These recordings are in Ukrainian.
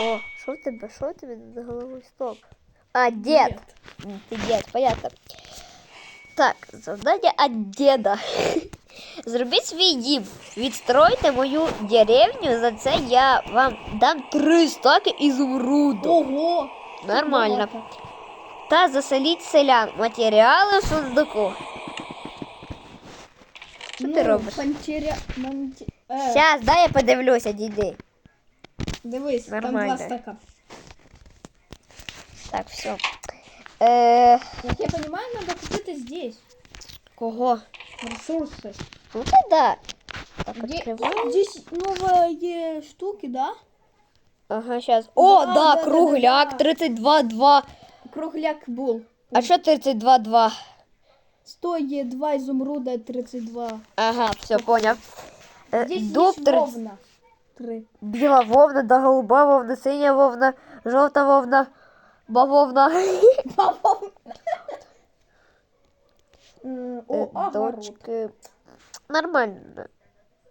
О, що тебе? Що тебе над головою? Стоп. А, дед. М, Ты дед, понятно. Так, завдання от деда. Зробіть свій дім. Відстройте мою деревню. За це я вам дам три стаки ізумруду. Ого! Нормально. Та заселіть селян. Матеріали в сундуку. Що ти Ну, робиш? Панчеря... Манті... Е, Щас, дай я подивлюся, дійди. Дивись, там Нормально. два стака. Так, все. Е, Як я понимаю, надо купити здесь. кого? Ресурсы. Ну та да. Так, Где... відкриваю. Здесь новые штуки, да? Ага, сейчас. О, Да, да, да, да, кругляк, да. 32-2. Кругляк був. А що 32-2? Стоїть 2 ізумруда 32. Ага, все, понял. Е, Здесь Дуб 30... вовна. Три. Біла вовна, да голуба вовна, синя вовна, жовта вовна, бавовна. М, Е. Дочки. Нормально.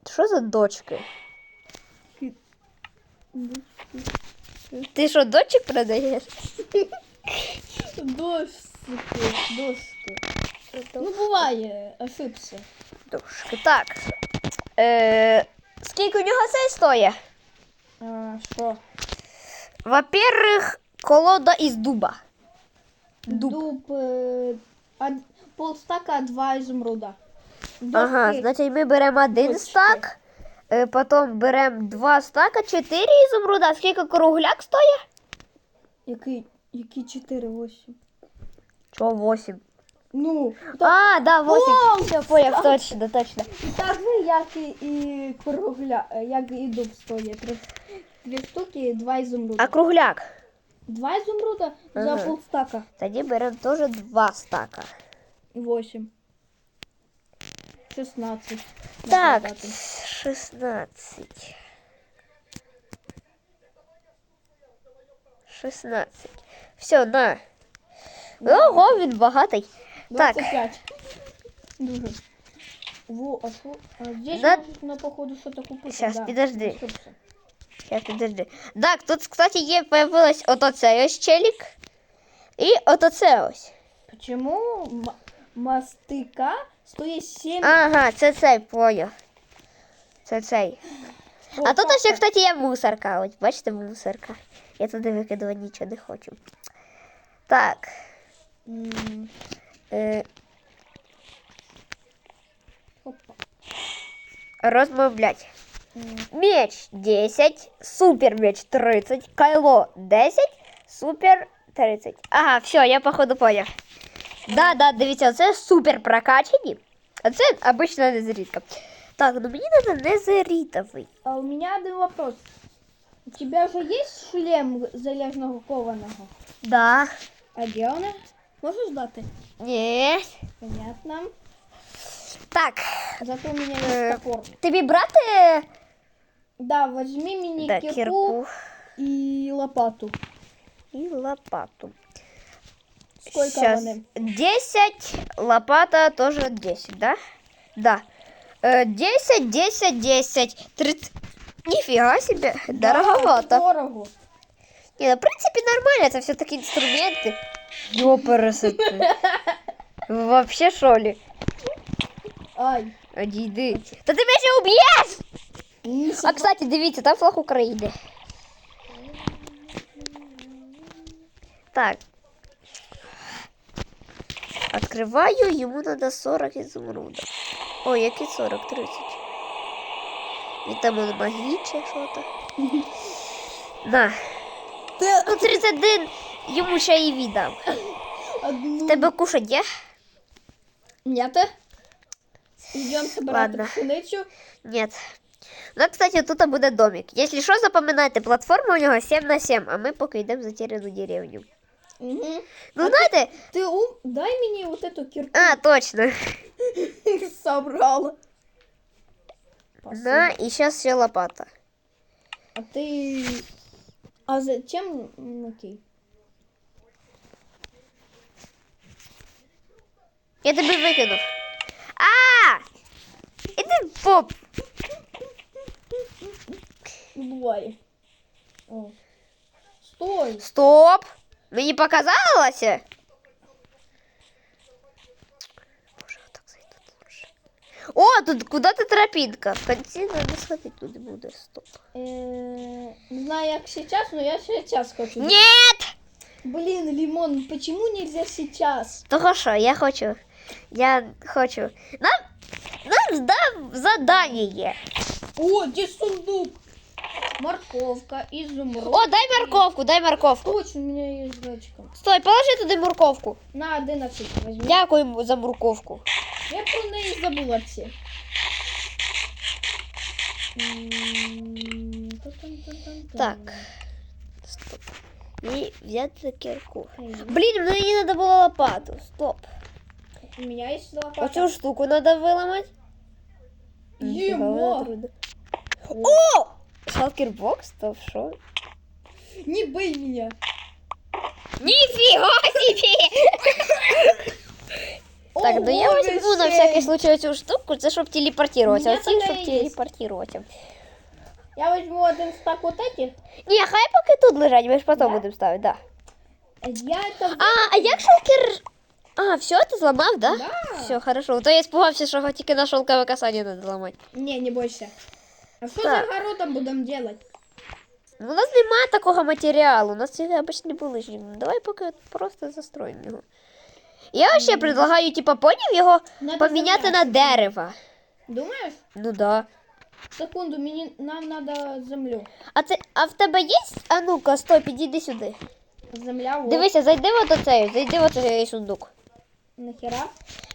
Що за дочки? Ти що, дочек продаєш? Дошки, дошки. Ну, буває, ошибся. Дошки. Так. Е, скільки у нього цей стоїть? А, Що? Во-первых, колода із дуба. Дуб. Дуб. е, од- полстака, два ізумруда. Ага, Дошки. значить ми беремо один Точки. стак, е, потім беремо два стака, чотири ізумруда. Скільки кругляк стоїть? Який, який 4, 8? Чого восім? Ну, А, да, восім. Вау! Все, поняв, точно, точно. так же, як і, і кругля, е, як і дуб стоїть. Три, три штуки, два ізумруда. А кругляк? Два ізумруда за Ага. полстака. Тоді беремо теж два стака. 8. 16. Так, Нагадати. 16. 16. Все, на. Ого, він багатий. Так, 25. Дуже. Во, а що? А здесь На- можна, походу, що-то купити. Щас, да. Ошибся. Сейчас, подожди. Так, тут, кстати, є появилось от оцей ось челік. І от оце ось. Почему мастика стоїть 7 Ага, це цей, поняв. Це цей. А тут ось, кстати, є мусорка. Ось, бачите, мусорка. Я туди викидувати нічого не хочу. Так. Е, розмовлять. Меч 10, супер меч 30, кайло 10, супер 30. Ага, все, я походу поняв. Да, да, дивіться, це супер прокачані, а це обична незрідка. Так, ну мені треба незрітовий. А у меня один вопрос. У тебя уже есть шлем залежного кованого? Да. А где он? Можешь дати? Ні. Понятно. Так, Зато у меня Э, есть топор. тобі брати Да, возьми мне да, кирку, кірку и лопату. і лопату. Сколько Сейчас. вони? 10, лопата тоже 10, да? Да. Э, 10, 10, 10, 30. Нифига себе, дороговато. Да, дорого. Не, ну, в принципе, нормально, это все-таки инструменты. Ёпересети. Вообще, что ли? Ай. Одійди. Та ти мене ще уб'єш! А, кстати, дивіться, там флаг України. Так. Открываю, ему надо 40 изумрудов. Ой, які 40, 30. Вітамін магіче що-то. На. Ти Ну, 31 йому ще і віддам. одну... Тебе кушать є? Нет. Идем собирать Ладно. пшеницю. Нет. Ну, кстати, тут буде домик. Якщо що, запам'ятайте, платформа у нього 7 на 7, а ми поки йдемо в затеряну деревню. Угу. Ну, знаєте, Ты ум, дай мне вот эту кирку. а, точно. Собрала. На, і зараз ще лопата. А ты... А зачем? М, Окей. Я тобі викинув. А! Іди в поп. Буває. О. Стой! Стоп! Мені показалося. Може, отак зайду лучше. О, тут куди-то тропінка. В кінці треба сходити туди буде. Стоп. Е, не знаю, як сейчас, но я сейчас хочу. Ні! Блин, Лимон, почему нельзя сейчас? Того що, я хочу. Я хочу. Нам, нам здав задання. О, где сундук? Морковка, изумруд. О, дай морковку, дай морковку. Точно, у меня есть жрачка. Стой, положи туди морковку. На 11 возьми. Дякую за морковку. Я про неї забула всі. Так. Стоп. І взяти кірку. Блін, мені треба було лопату. Стоп. У меня есть лопата. Оцю штуку треба виламати. Ніфіга, Емо! вона трудна. О! Шалкер бокс, то що? Не бей меня. Ніфіга собі! Так, ну я Ого, возьму на ще. всякий случай цю штуку, це щоб телепортуватися. У мене Оці, така щоб і є. телепортуватися. Я возьму один стак вот этих. Ні, хай поки тут лежать, ми ж потім Да? будемо ставити, да. Я это... А, а як шалкер... А, все, ти зламав, да? Да. Все, хорошо. То я испугався, що його тільки на шелкове касання треба зламати. Не, не бойся. А что Так. за огородом будем делать? Ну, У нас немає такого матеріалу, у нас ці обичні булижні. Давай поки просто застроїмо його. Я ще предлагаю, типа, поняв його Надо поміняти на дерево. Думаешь? Ну да. Секунду, мне, нам надо землю. А це, а в тебе є? А ну-ка, стой, підійди сюди. Земля, вот. Дивися, зайди в оцей, зайди в оцей сундук. Нахера?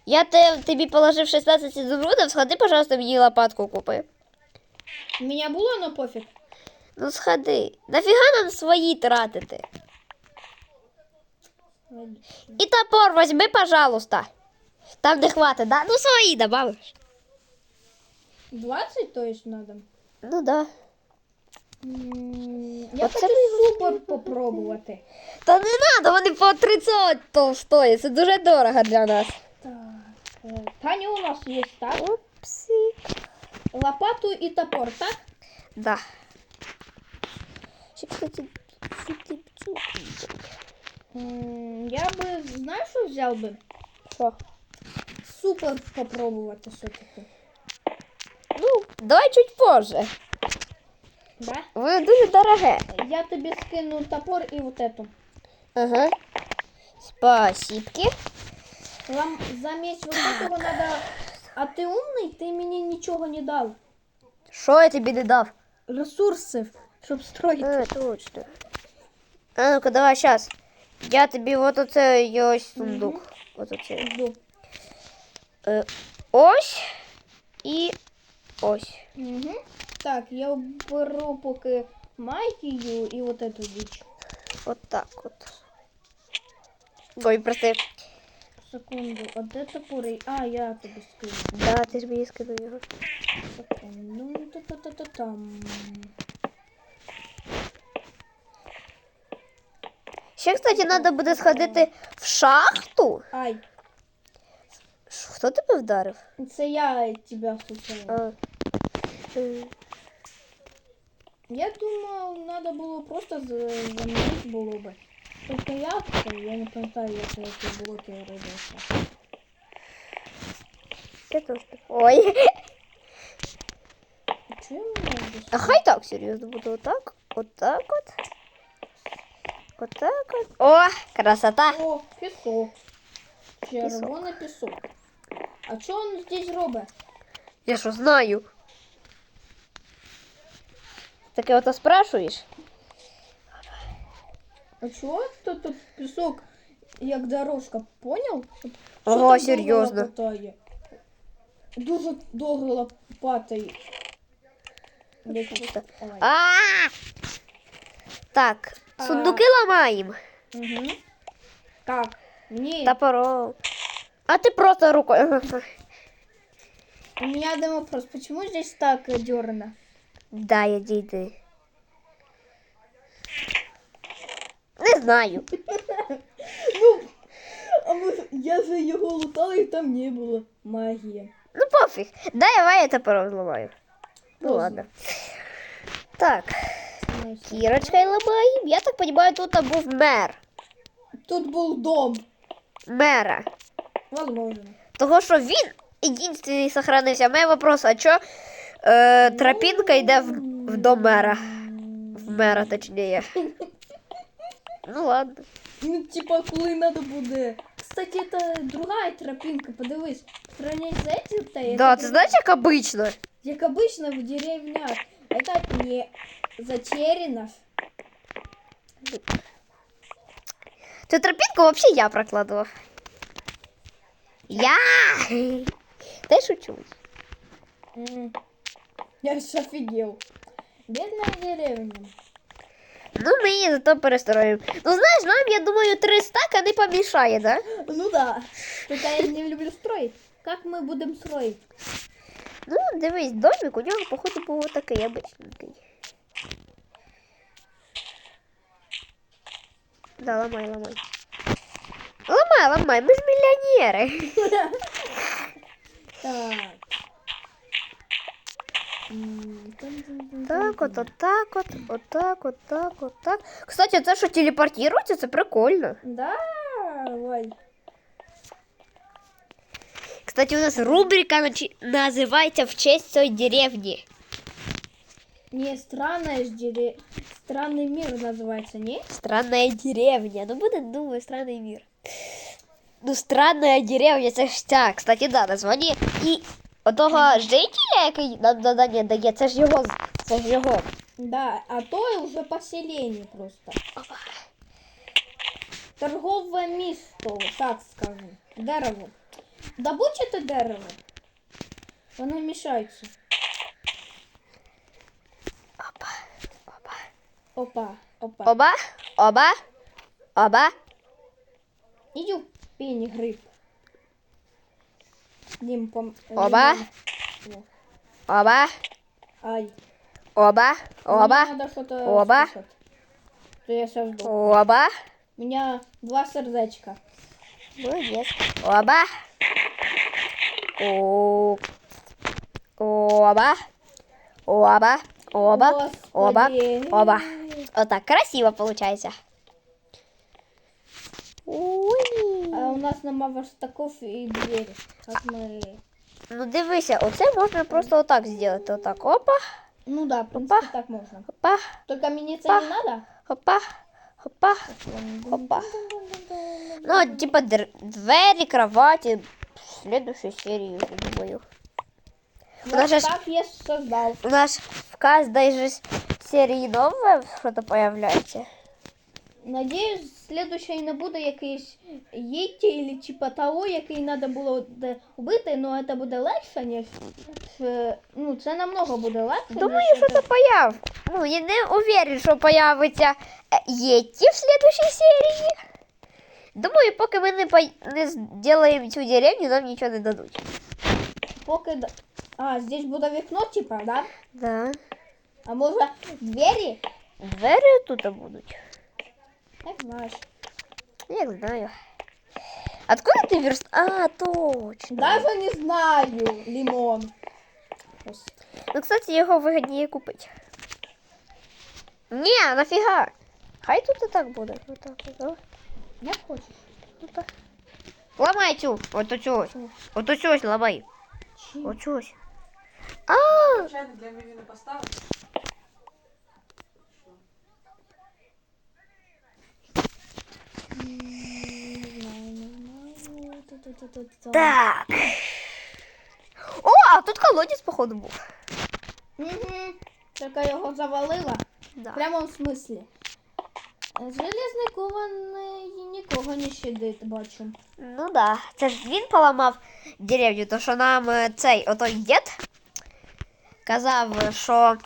Я те, тобі положив 16 ізумрудів, сходи, пожалуйста, мені лопатку купи. У меня было, но пофиг. Ну сходи. Нафіга нам свої тратити? І топор возьми, пожалуйста. Там не хватить, да? Ну свої добавиш. 20, то есть, надо? Ну да. Я Оце хочу супер попробувати. Та не треба, вони по 30 то стоять. Це дуже дорого для нас. Так. э, Таня у нас есть, так? Опсі. Лопату и топор, так? Да. Ще, кстати, цю. Я би, знаєш, що взяв би? Що? Супер попробувати все-таки. Ну, давай чуть позже. Да? Воно дуже дороге. Я тобі скину топор і вот эту. Ага. Спасибки. Вам замість вот этого надо... А ти умний? Ти мені нічого не дав. Що я тобі не дав? Ресурсів, щоб строїти. А, точно. А ну-ка, давай сейчас. Я тобі от оце ось сундук. От оце. Жду. Е, ось і ось. Угу. Так, я беру поки магію і вот эту дичь. От так от. Ой, прости. Секунду, а де топори? А, я тобі скину. Да, ти ж мені скинув його. Секунду. Та-та-та-та-там. Ще, кстати, треба буде сходити в шахту. Ай, Хто тебе вдарив? це я тебе случайно. А. Е, Я думав, треба було просто з- замінити було би. Тобто як це? Я не пам'ятаю, як я ці блоки робився. Я теж. так. Ой. Чим я десь? А хай так серйозно буде. Отак. Отак от. Отак от. О, красота. О, пісок. Червоний пісок. А що він здесь робить? Я що знаю. Таке ото спрашуєш? А чого це тут пісок як дорожка, поняв? Що Ого, так довго серйозно. лопатає? Дуже довго лопатає. Ой. А! Так, А. сундуки ламаємо. Угу. Так, ні, Топором. А ти просто рукою. у меня один вопрос. Почему здесь так э, дерно? Да, я дійди. Не знаю. Ну, а ми, я же його лутала і там не було магії. Ну пофіг. Дай давай я топором зламаю. Ну ладно. Так. Кірочкою ламаємо. Я так розумію, тут був мер. Тут був дом. Мера. Возможно. Того, що він єдинственний сохранився. Мій вопрос, а чо е, тропінка йде в, в до мера? В мера, точніше. Ну ладно. Ну, типа, коли надо буде. Кстати, это другая тропинка, подивись. По сравнению с этим, то это Да, ти друг- знаєш, як обично? Как обычно в деревнях. Это не затеряно. Цю тропінку взагалі я прокладував. Я! Та й шучу. М. Я ж офигел. Бедная деревня. Ну, ми її зато перестроїмо. Ну, знаєш, нам, я думаю, три стака не помішає, да? Ну да. Только я не люблю строить. Как мы будем строить? Ну, дивись, домик у нього, походу, був такий обичненький. Да, ламай, ламай. Ламай, ламай, ми ж мільйонери. Так. М, тун-тун-тун-тун. Так, от, отак, от, отак, отак, отак. Кстати, це що телепортується, це прикольно. Да, Валь. Кстати, у нас рубрика начи- називається в честь цієї деревні. Не странная ж дере... Странный мир называется, не? Странная деревня. Ну, буде, думаю, странний мір. Ну, странная деревня, це ж ця. Кстати, да, названня. І отого жителя, який нам задання дає, це ж його. Це ж його. Да, а то уже поселение просто. Торговое место, так скажем. Дерево. Добудь это дерево. Оно мешается. Опа, опа. Опа, опа. Оба, оба, оба. Иди пень гриб. Дим, пом... Оба. Лимон. Оба, Ай. оба, оба, Мне надо что-то Оба. То я сейчас оба. У меня два сердечка. Молодец. Оба. О. Оба. Оба. Оба. Оба. Господи. Оба. Вот так красиво получается. Ой. У нас нема верстаков и двери. Как мы... Ну дивися, оце можна просто отак зробити. Отак. Опа, Ну да, в принципе, Опа. так можно. опа, Только мне Опа. не надо. опа, опа. Опа. Ну, типа др- двері, кровати. В следующей серии, я думаю. У нас же ж- так я создал. У нас в каждой же с- серии новое что-то появляется. Надіюсь, в следующей не буде якийсь єті, или типа того, який треба було убити, но це буде легше, ніж е, ну, це намного буде легше. Думаю, що це. появ. Ну, я не уверен, що появиться е, Єті в следующей серії. Думаю, поки ми не, по... не зробимо цю деревню, нам нічого не дадуть. Поки... А, здесь буде вікно, типа, да? Да. А може двері? Двері тут будуть. Як знаєш. Я знаю. Откуда ти верст... А, точно. Даже не знаю, лимон. Ось. Ну, кстати, його вигідніше купити. Ні, нафіга. Хай тут і так буде. Отак, отак. Як хочеш. отак. Ламай цю. От оцю ось. От оцю ось ламай. Чим? Оцю ось. А, Звичайно, для мене не поставити. Так. О, а тут колодязь, походу, був. Угу. Тільки його завалила. Да. В прямому смислі. Железний кований нікого не щадить, бачу. Ну да. Це ж він поламав деревню, то що нам е, цей отой дід казав, що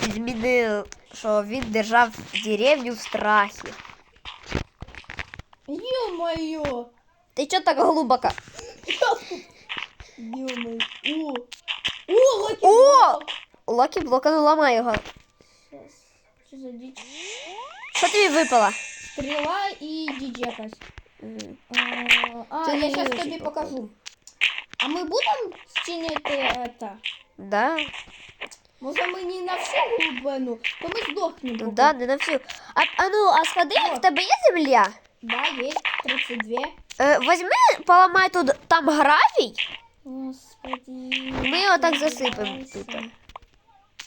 змінив, що він держав деревню в страхі. Ё-моё! Ти чого так глибоко? Ё-моё! О! О, лаки О! Локі блока, ну ламай його. Сейчас. Что за дичь? Що тобі випало? Стрела и дидж М, А, Ты я не сейчас видишь, тебе походу. покажу. А мы будем чинить это? Да. Може мені на всю глибину, то ми здохнемо. Ну да, не на всю. А, а ну, а сходи, в тебе є земля? Да, есть 32. Е, возьми, поламай тут там гравій. Господи. Ми його так засипемо Вася. тут.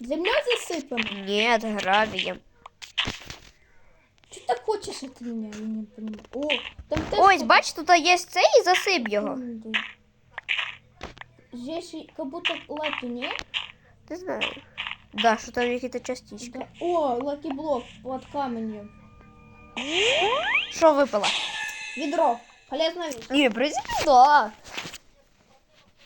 Земля засыпем. Ні, гравієм. Что ты так хочешь от меня? Я не понимаю. О, там теж Ось, как- бач, тут є цей і засип його. М, да. Здесь и как будто лаки, не? Не знаю. Да, що там якісь частички. Да. О, лаки блок под каменем. Що випало? Ведро. Полезная вещь. Ні, в принципі, да.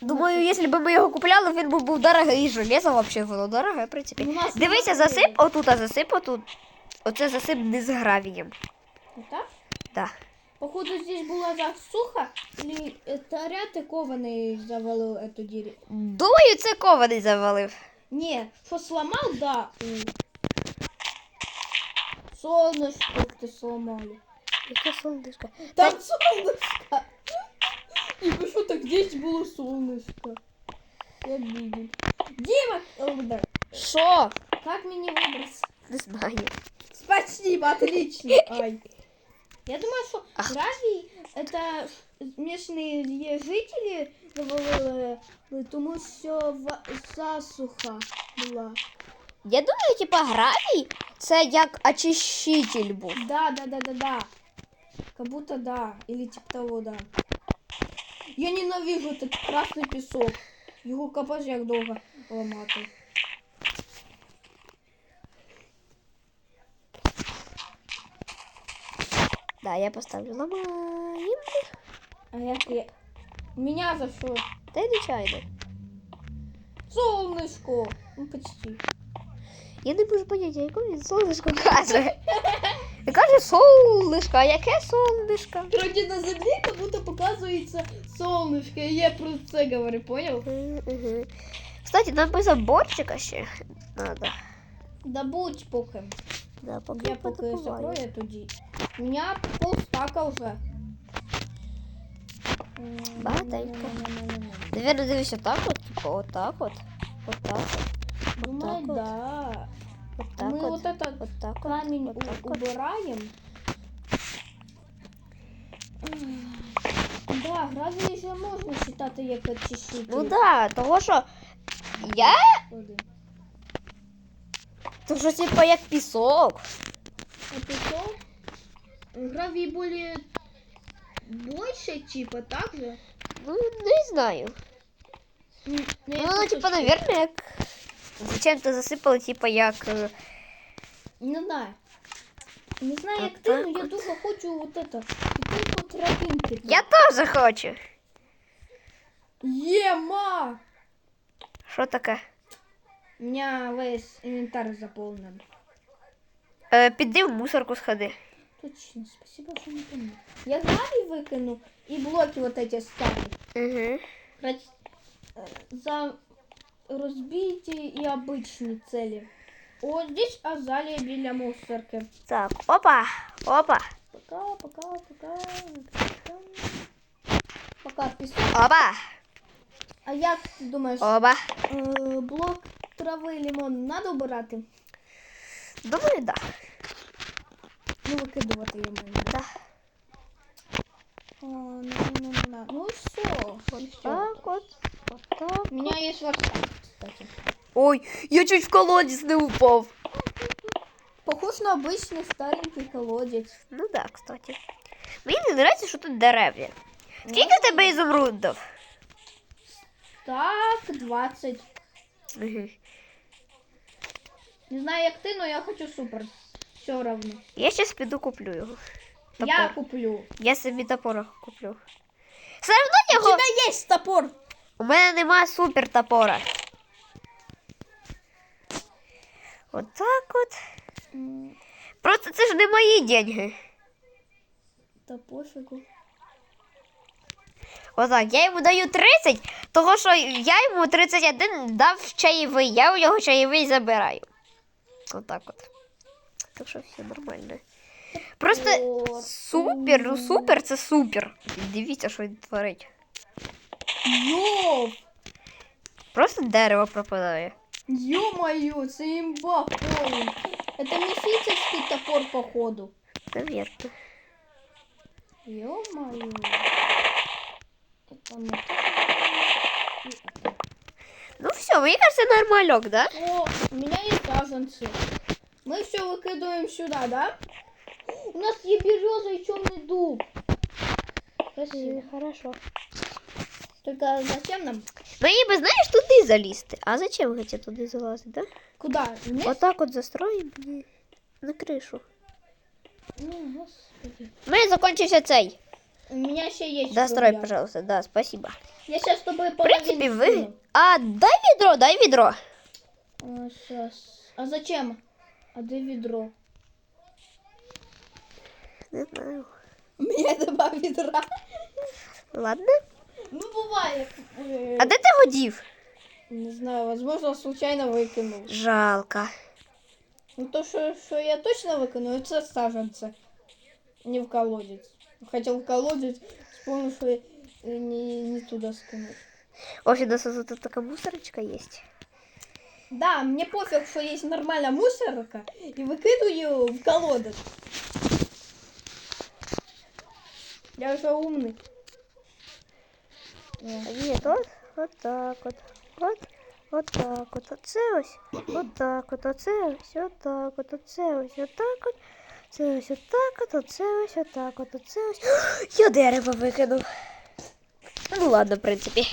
Думаю, якщо б ми його купляли, він би був дорогий. І железо взагалі було дороге, в принципі. У нас Дивися, немає. засип, отут, а засип отут. Оце засип не з гравієм. Вот так? Да. Походу здесь была засуха, или это ряд и кованый завалил эту деревню. Думаю, це кований завалив. Не, что сломал, да. М. Солнышко ты сломали. Яке солнышко? Там солнышко. И что так здесь было солнышко? Я видел. Дима, о, да. Що? как мне выбраться? Не знаю. Спасибо, отлично. Ай. Я думаю, что гравий это местные жители завалили, тому що в- засуха була. Я думаю, типа гравій це як очищитель був. Да, да, да, да, да. Как будто да. Или типа того, да. Я ненавижу этот красный песок. Його капаж як довго ламати. Да, я поставлю ламаємо. А як я... Меня за що? Та й нечайно. Солнышко. Ну, почти. Я не можу поняти, яке він сонечко каже. Він каже солнышко, а яке солнышко? Вроде на землі как будто показується солнышко. І Я про це говорю, понял? Угу. Кстати, нам би заборчика ще надо. Да будь поки. Да, поки Я поки подобуваю. закрою тоді. У меня полстака вже. Багатенько. Наверное, дивись отак от, типа отак от. Отак от. Думаю, Отак от. да. Отак Мы от. вот этот Отак от. камень у- Отак от. убираем. М. Да, гравій же можна вважати як очищитель. Ну да, того що я, води. то що типа як пісок. А потом гравий более больше, типа, так же? Ну, не знаю. М, ну, я Ну, просто типа, что- наверное, як зачем-то засипали, типа, як. е, Не знаю. Не знаю, Вот як ти, так но я от. дуже хочу вот это. Піти по тропинки. Я теж хочу. Ема! Що таке? У меня весь инвентарь заполнен. Е, піди в мусорку сходи. Точно, спасибо, что не помню. Я гравий выкину и блоки вот эти ставлю. Угу. Рач- э, За разбитие и обычные цели. О, здесь азалия біля мусорки. Так, опа, опа, Пока, пока, пока. Пока, пока песок. опа, А як ти думаєш, опа. е, блок трави лимон надо обирати? Думаю, да. Ну, викидувати я маю. да. О, ну, ну, ну, ну. Ну, все. Вот так от, вот так. У меня есть верстак, кстати. Ой, я чуть в колодязь не упав. Похож на обычный старенький колодец. Ну да, кстати. Мені не подобається, що тут дерев'я. Скільки в тебе ізумрудів? Так, 20. Угу. Не знаю, як ти, но я хочу супер. Все равно. Я зараз піду куплю його. Я куплю. Я собі топора куплю. Все У його. тебя есть топор. У мене нема супер топора. Отак от. М, Просто це ж не мої деньги. Та пофігу. Отак, я йому даю 30, того що я йому 31 дав чаєвий, я у нього чаєвий забираю. Отак от. Так що все нормально. Просто супер, ну супер, це супер. Дивіться, що він творить. Йоу. Просто дерево пропадає. Ё-моё, це имба полный. Это мифический топор, походу. Наверное. Ё-моё. Это не это. Ну все, мне кажется, нормалек, да? О, у меня есть саженцы. Мы все выкидываем сюда, да? У нас есть береза и черный дуб. Красиво. Хорошо. Только зачем нам? Мені би, знаєш, туди залізти. А зачем хоче туди залазити, да? Куда? Вниз? Отак от застроїмо і на кришу. Ну, господи. У мене закінчився цей. У меня еще есть. Дострой, друзья. пожалуйста, да, спасибо. Я сейчас с тобой В половину ви. скину. А дай відро, дай відро. А. А зачем? А где ведро? Не знаю. У меня два ведра. Ладно. Ну, бывает. Э, А де ти годів? Не знаю, возможно, случайно выкинул. Жалко. Ну, то, что, что я точно выкину, это саженцы. Не в колодец. Хотел в колодец, вспомнил, что не, не туда скинул. Ось у нас тут така мусорочка є. Да, мне пофиг, что есть нормальная мусорка, и выкидываю в колодец. Я уже умный. Э, Ні, от, от так от. От, от так от. Оце ось. От так от. Оце ось. От так от. Оце ось. От так от. Це ось так от. Оце ось. От так от. Оце ось. Я дерево викинув. Ну ладно, в принципі.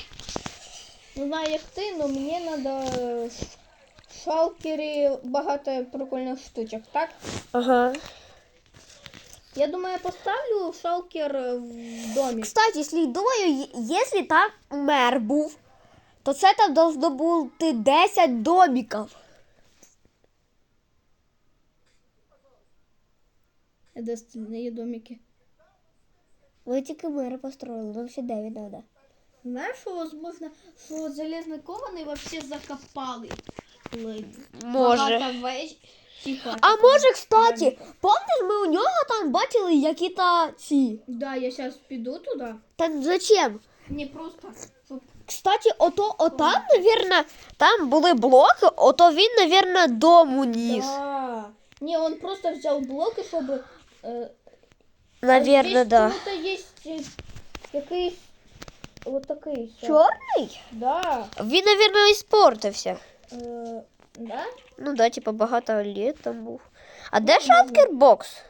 Не знаю, як ти, но мені надо е, ш- шалкери багато прикольних штучок, так? Ага. Я думаю, я поставлю шалкер е, в домі. Кстати, если думаю, если там мер був, то це там должно бути 10 домиків. Де остальні домики? Ви тільки мери построїли, нам ще 9 треба. Знаєш, що, возможно, що залізні ковани вообще закопали? Може. багато вещ-. А може, кстати, пам'ятаєш, ми у нього там бачили які-то ці. Да, я зараз піду туди. Та зачем? Не просто, щоб Кстати, ото, отам, наверное, там були блоки, ото він, наверное, дому ніс. Да. Не, он просто взял блоки, щоб... Е, Наверное, здесь да. чому-то є е, якийсь... Вот такий. ще. Чорний? Да. Він, наверное, іспортився. Е, да? Ну да, типа багато літ там був. А де шалкер бокс?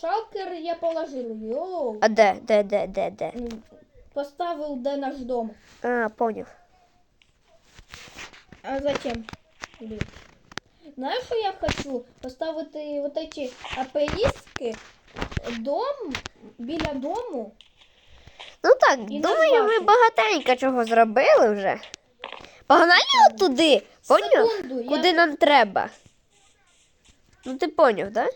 Шалкер я положил. Йоу. А де, де, де, де, де? М, Поставил де наш дом. А, поняв. А зачем? Знаешь, что я хочу? Поставити вот эти апеліски дом біля дому. Ну так, І думаю, ми назвати. багатенько чого зробили вже. Погнали от туди, поняв? Секунду, Куди я... нам треба. Ну ти поняв, да?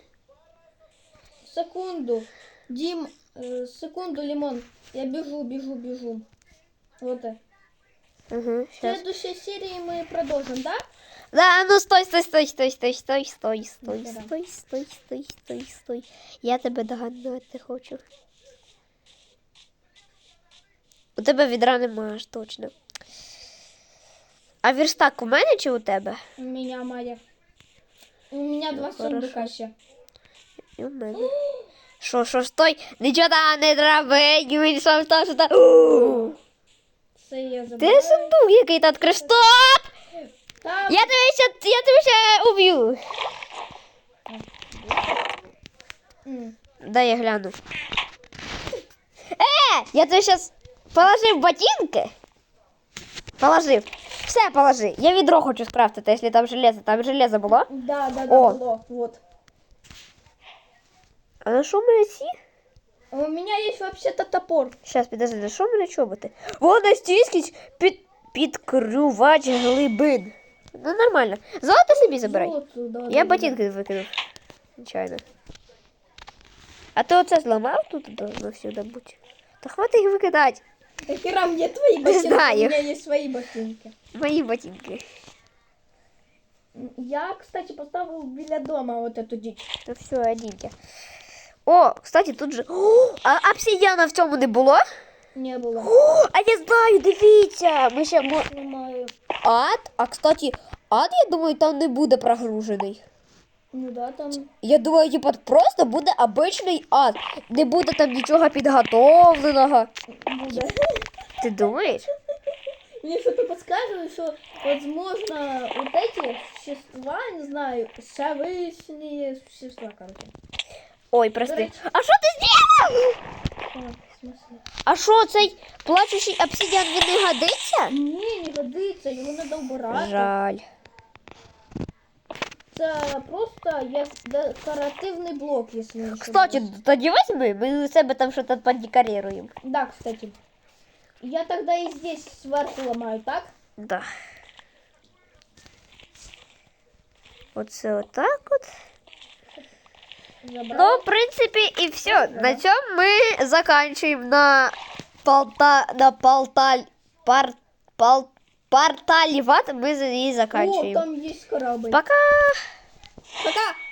Секунду. Дим, э, секунду, Лимон. Я бежу, бежу, бежу. Вот это. Угу, В щас. следующей серии мы продолжим, да? Да, ну стой, стой, стой, стой, стой, стой, стой, стой, Ніхера. стой, стой, стой, стой, стой. Я тебе доганяти хочу. У тебе відра немає ж точно. А верстак у мене чи у тебе? У меня Майя. У меня два хорошо. сундука ще. І у мене. Що, що, стой? Нічого там не треба, він сам там, що там. У! Це я Де забираю. сундук який там відкрив? Стоп! Там Я тебе ще, я тебе ще уб'ю. М. Дай я гляну. Е, я тебе сейчас положив ботинки. Положив. Все положи. Я відро хочу скрафтити, якщо там железо. Там железо було. Да, да, да, О. было. Вот. А на що в мене ці? А У меня есть вообще-то топор. Щас, підожди, на що в мене чоботи? Вона стійкість під, підкрювач глибин. Ну нормально. Золото собі забирай. Вот, да, Я да, ботинки викинув. Звичайно. А ти оце зламав тут должно всюди бути. Та хватить їх викидати. Нахера мне твои ботинки? знаю. У меня есть свои ботинки. Мої ботинки. Я, кстати, поставил біля дома вот эту дичь. Ну все, одіньте. О, кстати, тут же. О, а обсидіана в цьому не було? Не было. О, а я знаю, дивіться. Ми ще мо... Ад, а кстати, ад, я думаю, там не буде прогружений. Ну да, там. Я думаю, типу, просто буде обичний ад. Не буде там нічого підготовленого. Буде. Ти думаєш? Мне что-то подсказывает, что, возможно, вот эти существа, не знаю, совышные существа, короче. Ой, прости. речі- А що ти зробив? А, в смысле? А що, цей плачущий обсидіан він не годиться? Не, не годится, его надо убирать. Жаль. Это просто як декоративний блок, если не Кстати, ошибаюсь. тоді возьми, ми у себе там щось подекорируємо. Да, кстати. Я тогда и здесь сверху ломаю, так? Да. Оце отак от. Забрал. Ну, в принципі, і все. На цьому ми закінчуємо на полта на полталь пар, пал, порталі ват. мы за заканчиваем. О, там есть корабль. Пока! Пока!